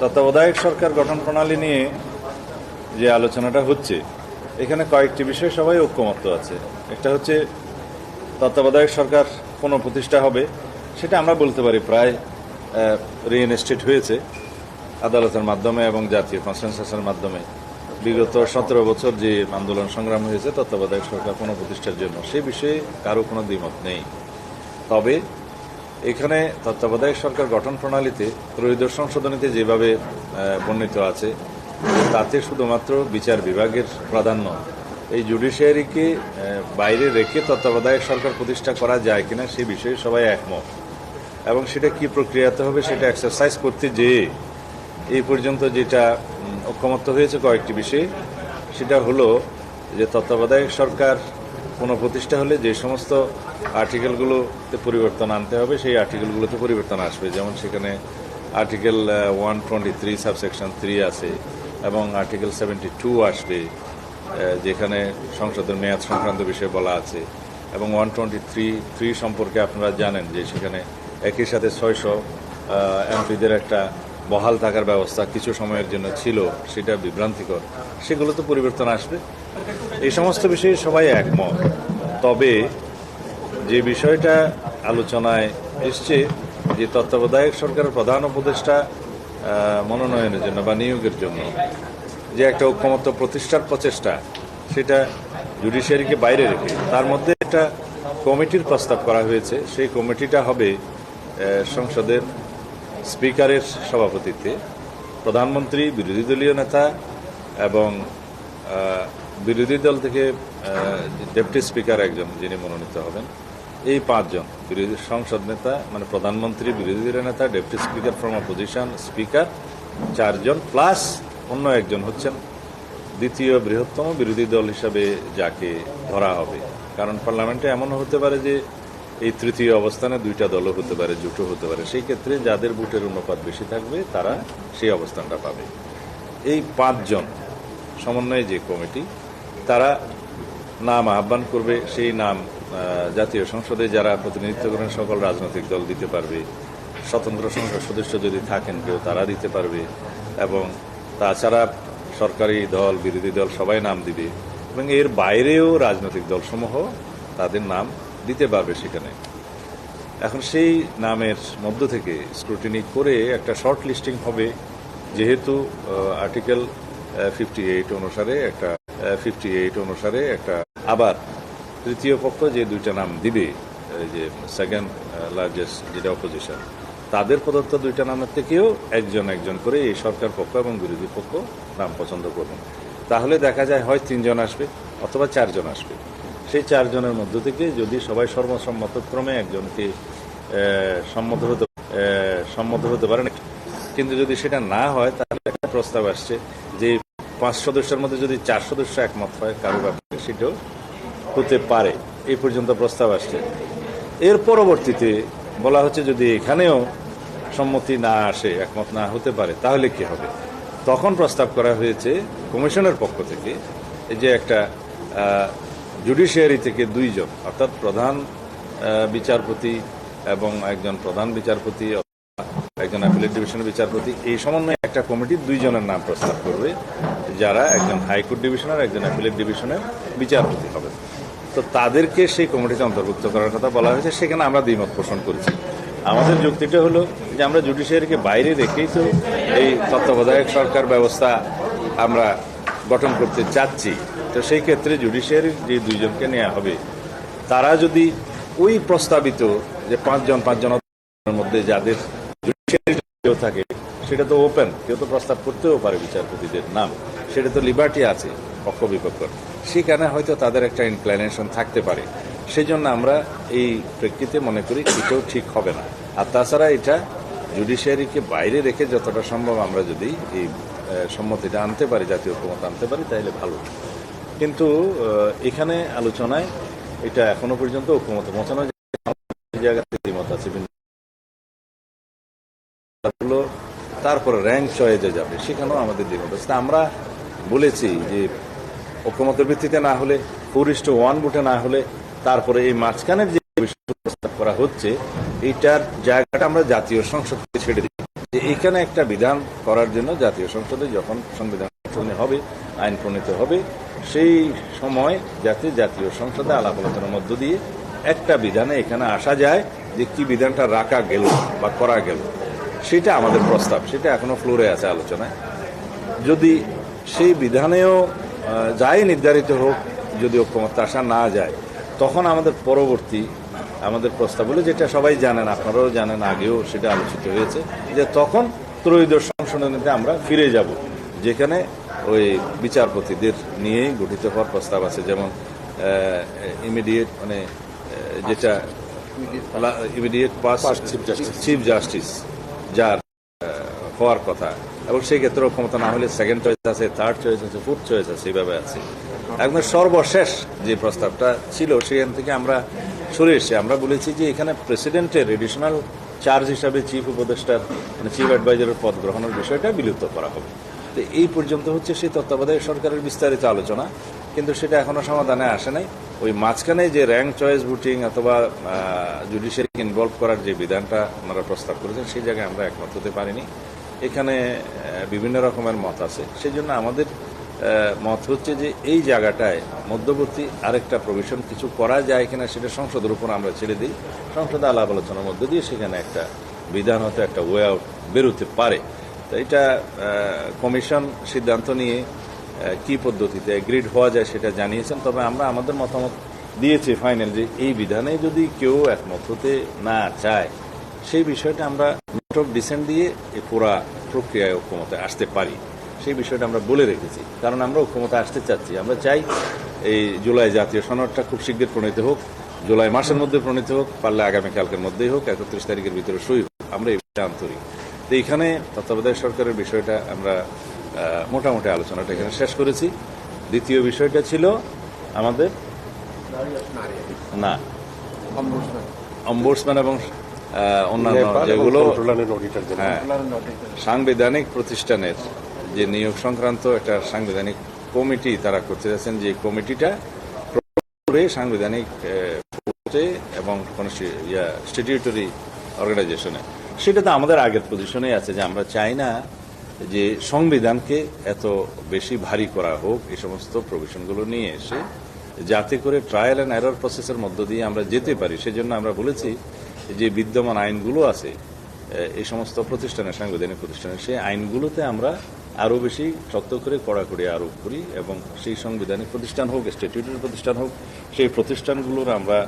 তত্ত্বাবধায়ক সরকার গঠন প্রণালী নিয়ে যে আলোচনাটা হচ্ছে, এখানে কয়েকটি বিষয় সবাই ঐক্যমত্য আছে। একটা হচ্ছে, তত্ত্বাবধায়ক সরকার কোনো প্রতিষ্ঠা হবে, সেটা আমরা বলতে পারি প্রায় রিইনস্টেট হয়েছে আদালতের মাধ্যমে এবং জাতীয় কনসেনসাসের মাধ্যমে। বিগত সতেরো বছর যে আন্দোলন সংগ্রাম হয়েছে, তত্ত্বাবধায়ক সরকার কোনো প্রতিষ্ঠার জন্য, সে বিষয়ে কারও কোনো দ্বিমত নেই। তবে এখানে তত্ত্বাবধায়ক সরকার গঠন প্রণালীতে ত্রয়োদশ সংশোধনীতে যেভাবে বর্ণিত আছে, তাতে শুধুমাত্র বিচার বিভাগের প্রাধান্য। এই জুডিশিয়ারিকে বাইরে রেখে তত্ত্বাবধায়ক সরকার প্রতিষ্ঠা করা যায় কিনা সে বিষয়ে সবাই একমত। এবং সেটা কি প্রক্রিয়াতে হবে সেটা এক্সারসাইজ করতে যেয়ে এই পর্যন্ত যেটা ঐক্যমত্য হয়েছে কয়েকটি বিষয়ে, সেটা হলো যে তত্ত্বাবধায়ক সরকার কোনো প্রতিষ্ঠা হলে যে সমস্ত আর্টিকেলগুলোতে পরিবর্তন আনতে হবে, সেই আর্টিকেলগুলোতে পরিবর্তন আসবে। যেমন সেখানে article one twenty three subsection three আছে এবং আর্টিকেল সেভেন্টি টু আসবে যেখানে সংসদের মেয়াদ সংক্রান্ত বিষয়ে বলা আছে। এবং ওয়ান টোয়েন্টি থ্রি থ্রি সম্পর্কে আপনারা জানেন যে সেখানে একই সাথে ছয়শো এমপিদের একটা বহাল থাকার ব্যবস্থা কিছু সময়ের জন্য ছিল, সেটা বিভ্রান্তিকর। সেগুলো তো পরিবর্তন আসবে। এই সমস্ত বিষয়ে সবাই একমত। তবে যে বিষয়টা আলোচনায় এসছে, যে তত্ত্বাবধায়ক সরকারের প্রধান উপদেষ্টা মনোনয়নের জন্য বা নিয়োগের জন্য, যে একটা ঐক্যমত্য প্রতিষ্ঠার প্রচেষ্টা, সেটা জুডিশিয়ারিকে বাইরে রেখে, তার মধ্যে একটা কমিটির প্রস্তাব করা হয়েছে। সেই কমিটিটা হবে সংসদের স্পিকারের সভাপতিত্বে প্রধানমন্ত্রী, বিরোধী দলীয় নেতা এবং বিরোধী দল থেকে ডেপুটি স্পিকার একজন যিনি মনোনীত হবেন। এই পাঁচজন, বিরোধী সংসদ নেতা মানে প্রধানমন্ত্রী, বিরোধী দলের নেতা, deputy speaker from opposition speaker চারজন প্লাস অন্য একজন হচ্ছেন দ্বিতীয় বৃহত্তম বিরোধী দল হিসাবে যাকে ধরা হবে। কারণ পার্লামেন্টে এমন হতে পারে যে এই তৃতীয় অবস্থানে দুইটা দলও হতে পারে জোটও হতে পারে। সেই ক্ষেত্রে যাদের ভোটের অনুপাত বেশি থাকবে, তারা সেই অবস্থানটা পাবে। এই পাঁচজন সমন্বয়ে যে কমিটি, তারা নাম আহ্বান করবে, সেই নাম জাতীয় সংসদে যারা প্রতিনিধিত্ব করেন, সকল রাজনৈতিক দল দিতে পারবে। স্বতন্ত্র সংসদ সদস্য যদি থাকেন, কেউ তারা দিতে পারবে। এবং তাছাড়া সরকারি দল, বিরোধী দল সবাই নাম দিবে। এবং এর বাইরেও রাজনৈতিক দলসমূহ তাদের নাম দিতে পারবে সেখানে। এখন সেই নামের মধ্য থেকে স্ক্রুটিনি করে একটা শর্ট লিস্টিং হবে, যেহেতু আর্টিকেল ফিফটি এইট অনুসারে একটা ফিফটি এইট অনুসারে একটা আবার তৃতীয় পক্ষ যে দুইটা নাম দিবে যে সেকেন্ড লার্জেস্ট যেটা অপোজিশন তাদের প্রদত্ত দুইটা নামের থেকেও একজন একজন করে এই সরকার পক্ষ এবং বিরোধী পক্ষ নাম পছন্দ করবেন তাহলে দেখা যায় হয় তিনজন আসবে অথবা চারজন আসবে। সেই চারজনের মধ্য থেকে যদি সবাই সর্বসম্মতক্রমে একজনকে সম্মত হতে সম্মত হতে পারেন কিন্তু যদি সেটা না হয়, তাহলে একটা প্রস্তাব আসছে যে পাঁচ সদস্যের মধ্যে যদি চার সদস্য একমত হয়, কারও ব্যাপারে সেটাও হতে পারে। এই পর্যন্ত প্রস্তাব আসছে। এর পরবর্তীতে বলা হচ্ছে যদি এখানেও সম্মতি না আসে, একমত না হতে পারে, তাহলে কি হবে? তখন প্রস্তাব করা হয়েছে কমিশনের পক্ষ থেকে এই যে একটা জুডিশিয়ারি থেকে দুইজন, অর্থাৎ প্রধান বিচারপতি এবং একজন প্রধান বিচারপতি একজন অ্যাপিলেট ডিভিশনের বিচারপতি, এই সমন্বয়ে একটা কমিটির দুইজনের নাম প্রস্তাব করবে, যারা একজন হাইকোর্ট ডিভিশনের একজন অ্যাপিলেট ডিভিশনের বিচারপতি হবে। তো তাদেরকে সেই কমিটিতে অন্তর্ভুক্ত করার কথা বলা হয়েছে, সেখানে আমরা দ্বিমত পোষণ করেছি। আমাদের যুক্তিটা হলো যে আমরা জুডিশিয়ারিকে বাইরে রেখেই তো এই তত্ত্বাবধায়ক সরকার ব্যবস্থা আমরা গঠন করতে চাচ্ছি। তো সেই ক্ষেত্রে জুডিশিয়ারির যে দুইজনকে নেওয়া হবে, তারা যদি ওই প্রস্তাবিত যে পাঁচজন পাঁচজন মধ্যে যাদের জুডিশিয়ারি কেউ থাকে, সেটা তো ওপেন কেউ তো প্রস্তাব করতেও পারে বিচারপতিদের নাম, সেটা তো লিবার্টি আছে, পক্ষ বিপক্ষ। সেখানে হয়তো তাদের একটা ইনক্লাইনেশন থাকতে পারে। সেই জন্য আমরা এই প্রেক্ষিতে মনে করি এটাও ঠিক হবে না। আর তাছাড়া এটা জুডিশিয়ারিকে বাইরে রেখে যতটা সম্ভব আমরা যদি এই সম্মতিটা আনতে পারি, জাতীয় ঐক্যমত আনতে পারি, তাহলে ভালো। কিন্তু এখানে আলোচনায় এটা এখনও পর্যন্ত ঐক্যমত পৌঁছানো জায়গাতে তারপরে র্যাঙ্ক চয়েজে যাবে, সেখানেও আমাদের দ্বিমত আছে। আমরা বলেছি যে ঐক্যমতের ভিত্তিতে না হলে ফোর ওয়ান বুটে না হলে, তারপরে এই মাঝখানের যে প্রস্তাব করা হচ্ছে এইটার জায়গাটা আমরা জাতীয় সংসদকে ছেড়ে দিই যে এখানে একটা বিধান করার জন্য জাতীয় সংসদে যখন সংবিধান হবে, আইন প্রণীত হবে সেই সময় যাতে জাতীয় সংসদে আলাপ আলোচনার মধ্য দিয়ে একটা বিধানে এখানে আসা যায় যে কি বিধানটা রাখা গেল বা করা গেল। সেটা আমাদের প্রস্তাব, সেটা এখনও ফ্লোরে আছে আলোচনায়। যদি সেই বিধানেও যাই নির্ধারিত হোক, যদি ঐক্যমত আসা না যায়, তখন আমাদের পরবর্তী, আমাদের প্রস্তাব হলো যেটা সবাই জানেন, আপনারাও জানেন, আগেও সেটা আলোচিত হয়েছে, যে তখন ত্রয়োদশ সংশোধনীতে আমরা ফিরে যাব, যেখানে ওই বিচারপতিদের নিয়েই গঠিত হওয়ার প্রস্তাব আছে। যেমন ইমিডিয়েট মানে যেটা ইমিডিয়েট পাস চিফ জাস্টিস যার হওয়ার কথা। এবং সেই ক্ষেত্রেও ক্ষমতা না হলে সেকেন্ড চয়েস আছে থার্ড চয়েস আছে ফোর্থ চয়েস আছে এইভাবে আছে। একদম সর্বশেষ যে প্রস্তাবটা ছিল সেখান থেকে আমরা সরে এসে আমরা বলেছি যে এখানে প্রেসিডেন্টের এডিশনাল চার্জ হিসাবে চিফ উপদেষ্টার মানে চিফ অ্যাডভাইজারের পদ গ্রহণের বিষয়টা বিলুপ্ত করা হবে। তো এই পর্যন্ত হচ্ছে সেই তত্ত্বাবধায়ক সরকারের বিস্তারিত আলোচনা, কিন্তু সেটা এখনও সমাধানে আসে নাই। ওই মাঝখানে যে র্যাঙ্ক চয়েস ভোটিং অথবা জুডিশিয়ারি ইনভলভ করার যে বিধানটা ওনারা প্রস্তাব করেছেন, সেই জায়গায় আমরা একমত হতে পারিনি। এখানে বিভিন্ন রকমের মত আছে। সেই জন্য আমাদের মত হচ্ছে যে এই জায়গাটায় মধ্যবর্তী আরেকটা প্রভিশন কিছু করা যায় কিনা সেটা সংসদের উপর আমরা ছেড়ে দিই। সংসদে আলাপ আলোচনার মধ্যে দিয়ে সেখানে একটা বিধান হতে একটা ওয়ে আউট বেরোতে পারে। তো এটা কমিশন সিদ্ধান্ত নিয়ে কি পদ্ধতিতে এগ্রিড হওয়া যায় সেটা জানিয়েছেন, তবে আমরা আমাদের মতামত দিয়েছি ফাইনাল যে এই বিধানে যদি কেউ একমত হতে না চায়, সেই বিষয়টা আমরা নোট অফ ডিসেন্ট দিয়ে এই পুরা প্রক্রিয়ায় ঐক্যমতে আসতে পারি। সেই বিষয়টা আমরা বলে রেখেছি, কারণ আমরা ঐক্যমতে আসতে চাচ্ছি। আমরা চাই এই জুলাই জাতীয় সনদটা খুব শীঘ্র প্রণীত হোক, জুলাই মাসের মধ্যে প্রণীত হোক, পারলে আগামীকালকের মধ্যেই হোক, একত্রিশ তারিখের ভিতরে সই হোক। আমরা এই আন্তরিক। তো এখানে তত্ত্বাবধায়ক সরকারের বিষয়টা আমরা মোটামুটি আলোচনাটা এখানে শেষ করেছি। দ্বিতীয় বিষয়টা ছিল আমাদের না অম্বুডসম্যান এবং অন্যান্য যেগুলো হ্যাঁ সাংবিধানিক প্রতিষ্ঠানের যে নিয়োগ সংক্রান্ত একটা সাংবিধানিক কমিটি তারা করতে যাচ্ছেন যে কমিটিটা সাংবিধানিক এবং কোন স্ট্যাটিউটরি অর্গানাইজেশনে সেটা তো আমাদের আগের পজিশনে আছে যে আমরা চাই না যে সংবিধানকে এত বেশি ভারী করা হোক, এই সমস্ত প্রভিশনগুলো নিয়ে এসে যাতে করে ট্রায়াল অ্যান্ড এরর প্রসেসের মধ্য দিয়ে আমরা যেতে পারি। সেজন্য আমরা বলেছি যে বিদ্যমান আইনগুলো আছে এই সমস্ত প্রতিষ্ঠানের, সাংবিধানিক প্রতিষ্ঠানের, সেই আইনগুলোতে আমরা আরও বেশি শক্ত করে কড়াকড়ি আরোপ করি এবং সেই সংবিধানিক প্রতিষ্ঠান হোক স্ট্যাটিউটারি প্রতিষ্ঠান হোক, সেই প্রতিষ্ঠানগুলোর আমরা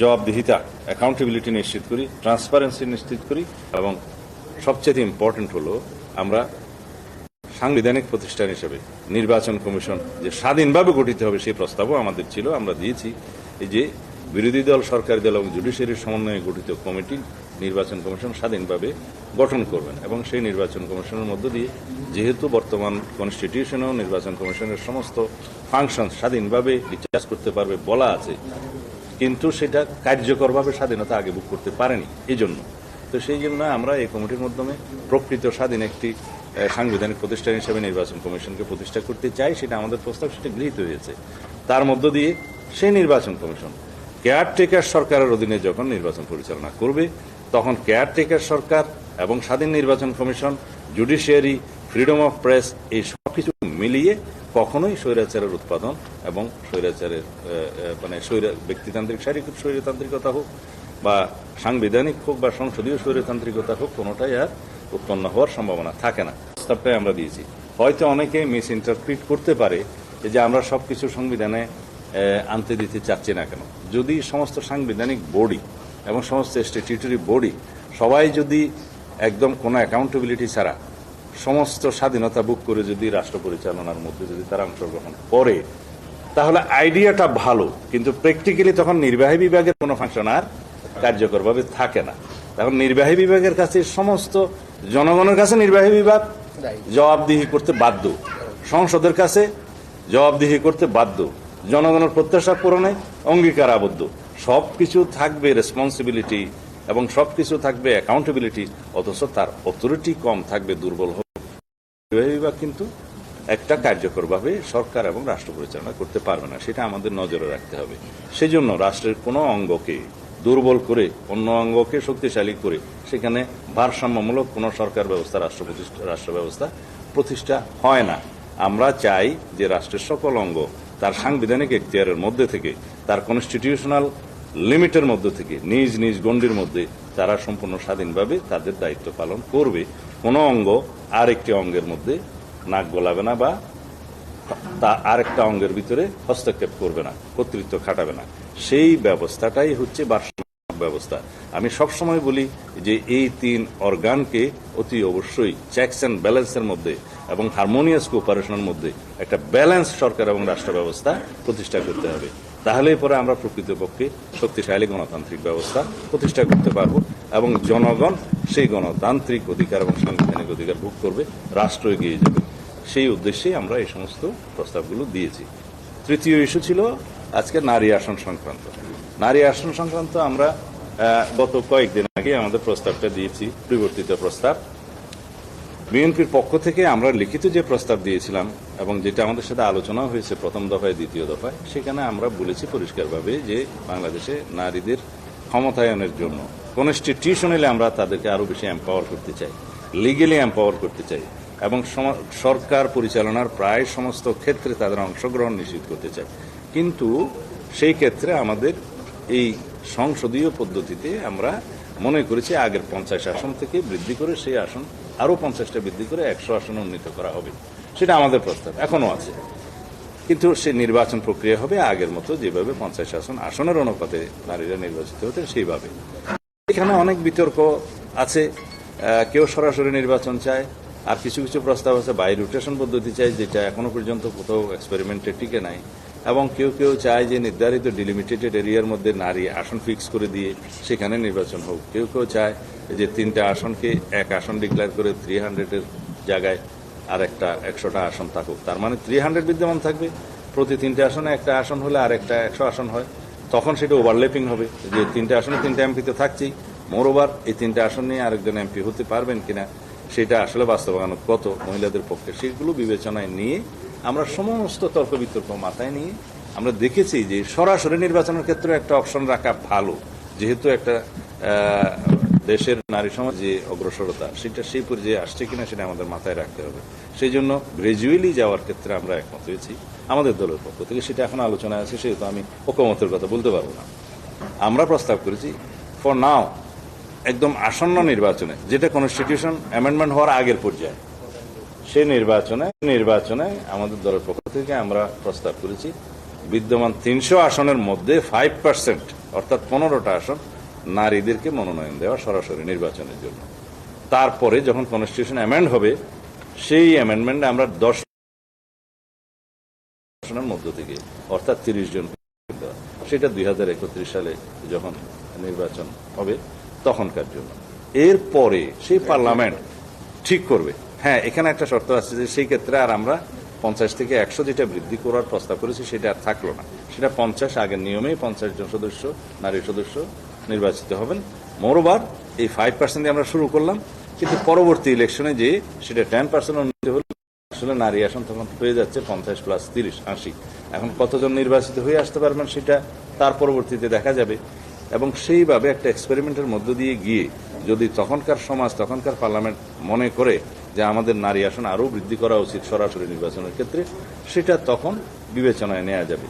জবাবদিহিতা অ্যাকাউন্টেবিলিটি নিশ্চিত করি ট্রান্সপারেন্সি নিশ্চিত করি এবং সবচেয়ে ইম্পর্টেন্ট হলো আমরা সাংবিধানিক প্রতিষ্ঠান হিসেবে নির্বাচন কমিশন যে স্বাধীনভাবে গঠিত হবে সেই প্রস্তাবও আমাদের ছিল, আমরা দিয়েছি। এই যে বিরোধী দল, সরকারি দল এবং জুডিশিয়ারির সমন্বয়ে গঠিত কমিটি নির্বাচন কমিশন স্বাধীনভাবে গঠন করবেন এবং সেই নির্বাচন কমিশনের মধ্য দিয়ে যেহেতু বর্তমান কনস্টিটিউশনেও নির্বাচন কমিশনের সমস্ত ফাংশন স্বাধীনভাবে ডিসচার্জ করতে পারবে বলা আছে কিন্তু সেটা কার্যকরভাবে স্বাধীনতা আগে বুক করতে পারেনি এই জন্য তো সেই জন্য আমরা এই কমিটির মাধ্যমে প্রকৃত স্বাধীন একটি সাংবিধানিক প্রতিষ্ঠান হিসেবে নির্বাচন কমিশনকে প্রতিষ্ঠা করতে চাই, সেটা আমাদের প্রস্তাব, সেটা গৃহীত হয়েছে। তার মধ্য দিয়ে সেই নির্বাচন কমিশন, কেয়ারটেকার সরকারের অধীনে যখন নির্বাচন পরিচালনা করবে, তখন কেয়ারটেকার সরকার এবং স্বাধীন নির্বাচন commission, judiciary, freedom of press, এই সব কিছু মিলিয়ে কখনোই স্বৈরাচারের উৎপাদন এবং স্বৈরাচারের মানে স্বৈরা, ব্যক্তিতান্ত্রিক, শারীরিক স্বৈরতান্ত্রিকতা হোক বা সাংবিধানিক হোক বা সংসদীয় স্বৈরতান্ত্রিকতা হোক, কোনোটাই আর উৎপন্ন হওয়ার সম্ভাবনা থাকে না। প্রস্তাবটাই আমরা দিয়েছি। হয়তো অনেকে মিস ইন্টারপ্রিট করতে পারে যে আমরা সবকিছু সংবিধানে আনতে দিতে চাচ্ছি না কেন। যদি সমস্ত সাংবিধানিক বডি এবং সমস্ত স্ট্যাটিউটরি বডি সবাই যদি একদম কোনো অ্যাকাউন্টেবিলিটি ছাড়া সমস্ত স্বাধীনতা বুক করে যদি রাষ্ট্র পরিচালনার মধ্যে যদি তারা অংশগ্রহণ করে তাহলে আইডিয়াটা ভালো কিন্তু প্র্যাকটিক্যালি তখন নির্বাহী বিভাগের কোনো ফাংশন আর কার্যকরভাবে থাকে না। তখন নির্বাহী বিভাগের কাছে সমস্ত জনগণের কাছে নির্বাহী বিভাগ জবাবদিহি করতে বাধ্য। সংসদের কাছে জবাবদিহি করতে বাধ্য। জনগণের প্রত্যাশা পূরণে অঙ্গীকার আবদ্ধ সব কিছু থাকবে রেসপন্সিবিলিটি এবং সব কিছু থাকবে অ্যাকাউন্টেবিলিটি অথচ তার অথরিটি কম থাকবে দুর্বল হবে বিভাগ কিন্তু একটা কার্যকরভাবে সরকার এবং রাষ্ট্র পরিচালনা করতে পারবে না, সেটা আমাদের নজরে রাখতে হবে। সেজন্য রাষ্ট্রের কোনো অঙ্গকে দুর্বল করে, অন্য অঙ্গকে শক্তিশালী করে, সেখানে ভারসাম্যমূলক কোনো সরকার ব্যবস্থা, রাষ্ট্র প্রতিষ্ঠা, রাষ্ট্র ব্যবস্থা প্রতিষ্ঠা হয় না। আমরা চাই যে রাষ্ট্রের সকল অঙ্গ তার সাংবিধানিক এখতিয়ারের মধ্যে থেকে, তার কনস্টিটিউশনাল লিমিটের মধ্যে থেকে, নিজ নিজ গণ্ডির মধ্যে তারা সম্পূর্ণ স্বাধীনভাবে তাদের দায়িত্ব পালন করবে। কোনো অঙ্গ আরেকটি অঙ্গের মধ্যে নাক গোলাবে না বা তা আরেকটা অঙ্গের ভিতরে হস্তক্ষেপ করবে না, কর্তৃত্ব খাটাবে না। সেই ব্যবস্থাটাই হচ্ছে ভারসাম্য ব্যবস্থা। আমি সবসময় বলি যে এই তিন অর্গানকে অতি অবশ্যই চেকস অ্যান্ড ব্যালেন্সের মধ্যে এবং হারমোনিয়াস কোঅপারেশনের মধ্যে একটা ব্যালেন্স সরকার এবং রাষ্ট্র ব্যবস্থা প্রতিষ্ঠা করতে হবে। তাহলেই পরে আমরা প্রকৃতপক্ষে শক্তিশালী গণতান্ত্রিক ব্যবস্থা প্রতিষ্ঠা করতে পারব। এবং জনগণ সেই গণতান্ত্রিক অধিকার এবং সাংবিধানিক অধিকার ভোগ করবে রাষ্ট্র এগিয়ে যাবে। সেই উদ্দেশ্যেই আমরা এই সমস্ত প্রস্তাবগুলো দিয়েছি। তৃতীয় ইস্যু ছিল আজকে নারী আসন সংক্রান্ত। নারী আসন সংক্রান্ত আমরা গত কয়েকদিন আগে আমাদের প্রস্তাবটা দিয়েছি, পরিবর্তিত প্রস্তাব। বিএনপির পক্ষ থেকে আমরা লিখিত যে প্রস্তাব দিয়েছিলাম এবং যেটা আমাদের সাথে আলোচনা হয়েছে প্রথম দফায়, দ্বিতীয় দফায়, সেখানে আমরা বলেছি পরিষ্কারভাবে যে বাংলাদেশে নারীদের ক্ষমতায়নের জন্য কনস্টিটিউশনালি আমরা তাদেরকে আরও বেশি এম্পাওয়ার করতে চাই লিগেলি এম্পাওয়ার করতে চাই এবং সরকার পরিচালনার প্রায় সমস্ত ক্ষেত্রে তাদের অংশগ্রহণ নিশ্চিত করতে চাই। কিন্তু সেই ক্ষেত্রে আমাদের এই সংসদীয় পদ্ধতিতে আমরা মনে করেছি আগের পঞ্চাশ আসন থেকে বৃদ্ধি করে সেই আসন আরও পঞ্চাশটা বৃদ্ধি করে একশো আসন উন্নীত করা হবে। সেটা আমাদের প্রস্তাব এখনও আছে। কিন্তু সে নির্বাচন প্রক্রিয়া হবে আগের মতো যেভাবে পঞ্চাশ আসন আসনের অনুপাতে নারীরা নির্বাচিত হতেন সেইভাবে। এখানে অনেক বিতর্ক আছে কেউ সরাসরি নির্বাচন চায়, আর কিছু কিছু প্রস্তাব আছে বাই রোটেশন পদ্ধতি চাই, যেটা এখনও পর্যন্ত কোথাও এক্সপেরিমেন্টে টিকে নাই, এবং কেউ কেউ চায় যে নির্ধারিত ডিলিমিটেটেড এরিয়ার মধ্যে নারী আসন ফিক্স করে দিয়ে সেখানে নির্বাচন হোক। কেউ কেউ চায় যে তিনটা আসনকে এক আসন ডিক্লেয়ার করে থ্রি হান্ড্রেডের জায়গায় আর একটা একশোটা আসন থাকুক। তার মানে থ্রি হান্ড্রেড বিদ্যমান থাকবে। প্রতি তিনটে আসনে একটা আসন হলে আর একটা একশো আসন হয়। তখন সেটা ওভারল্যাপিং হবে, যে তিনটে আসনে তিনটে এমপি তো থাকছেই। মোরওভার এই তিনটে আসন নিয়ে আরেকজন এমপি হতে পারবেন কিনা, সেটা আসলে বাস্তবায়ন কত মহিলাদের পক্ষে সেগুলো বিবেচনায় নিয়ে আমরা সমস্ত তর্ক বিতর্ক মাথায় নিয়ে আমরা দেখেছি যে সরাসরি নির্বাচনের ক্ষেত্রে একটা অপশন রাখা ভালো। যেহেতু একটা দেশের নারী সমাজ যে অগ্রসরতা, সেটা সেই পর্যায়ে আসছে কিনা সেটা আমাদের মাথায় রাখতে হবে। সেই জন্য গ্রাজুয়ালি যাওয়ার ক্ষেত্রে আমরা একমত হয়েছি আমাদের দলের পক্ষ থেকে। সেটা এখন আলোচনায় আছে, সেহেতু আমি ঐকমতের কথা বলতে পারব না। আমরা প্রস্তাব করেছি ফর নাও একদম আসন্ন নির্বাচনে, যেটা কনস্টিটিউশন অ্যামেন্ডমেন্ট হওয়ার আগের পর্যায়ে, সেই নির্বাচনে নির্বাচনে আমাদের দলের পক্ষ থেকে আমরা প্রস্তাব করেছি, বিদ্যমান তিনশো আসনের মধ্যে ফাইভ পার্সেন্ট অর্থাৎ পনেরোটা আসন নারীদেরকে মনোনয়ন দেওয়া সরাসরি নির্বাচনের জন্য তারপরে যখন কনস্টিটিউশন অ্যামেন্ড হবে, সেই অ্যামেন্ডমেন্টে আমরা দশ আসনের মধ্য থেকে, অর্থাৎ তিরিশ জন। সেটা দুই হাজার একত্রিশ সালে যখন নির্বাচন হবে তখনকার জন্য। এরপরে সেই পার্লামেন্ট ঠিক করবে। হ্যাঁ এখানে একটা শর্ত আছে যে সেই ক্ষেত্রে আর আমরা পঞ্চাশ থেকে একশো যেটা বৃদ্ধি করার প্রস্তাব করেছি সেটা আর থাকল না। সেটা পঞ্চাশ আগের নিয়মেই পঞ্চাশ জন সদস্য, নারী সদস্য নির্বাচিত হবেন। মোরবার এই ফাইভ পার্সেন্ট দিয়ে আমরা শুরু করলাম। কিন্তু পরবর্তী ইলেকশনে যে সেটা টেন পার্সেন্ট উন্নীত হল, আসলে নারী আসন তখন হয়ে যাচ্ছে পঞ্চাশ প্লাস তিরিশ, আশি। এখন কতজন নির্বাচিত হয়ে আসতে পারবেন সেটা তার পরবর্তীতে দেখা যাবে। এবং সেইভাবে একটা এক্সপেরিমেন্টের মধ্য দিয়ে গিয়ে যদি তখনকার সমাজ, তখনকার পার্লামেন্ট মনে করে যে আমাদের নারী আসন আরও বৃদ্ধি করা উচিত সরাসরি নির্বাচনের ক্ষেত্রে, সেটা তখন বিবেচনায় নেওয়া যাবে।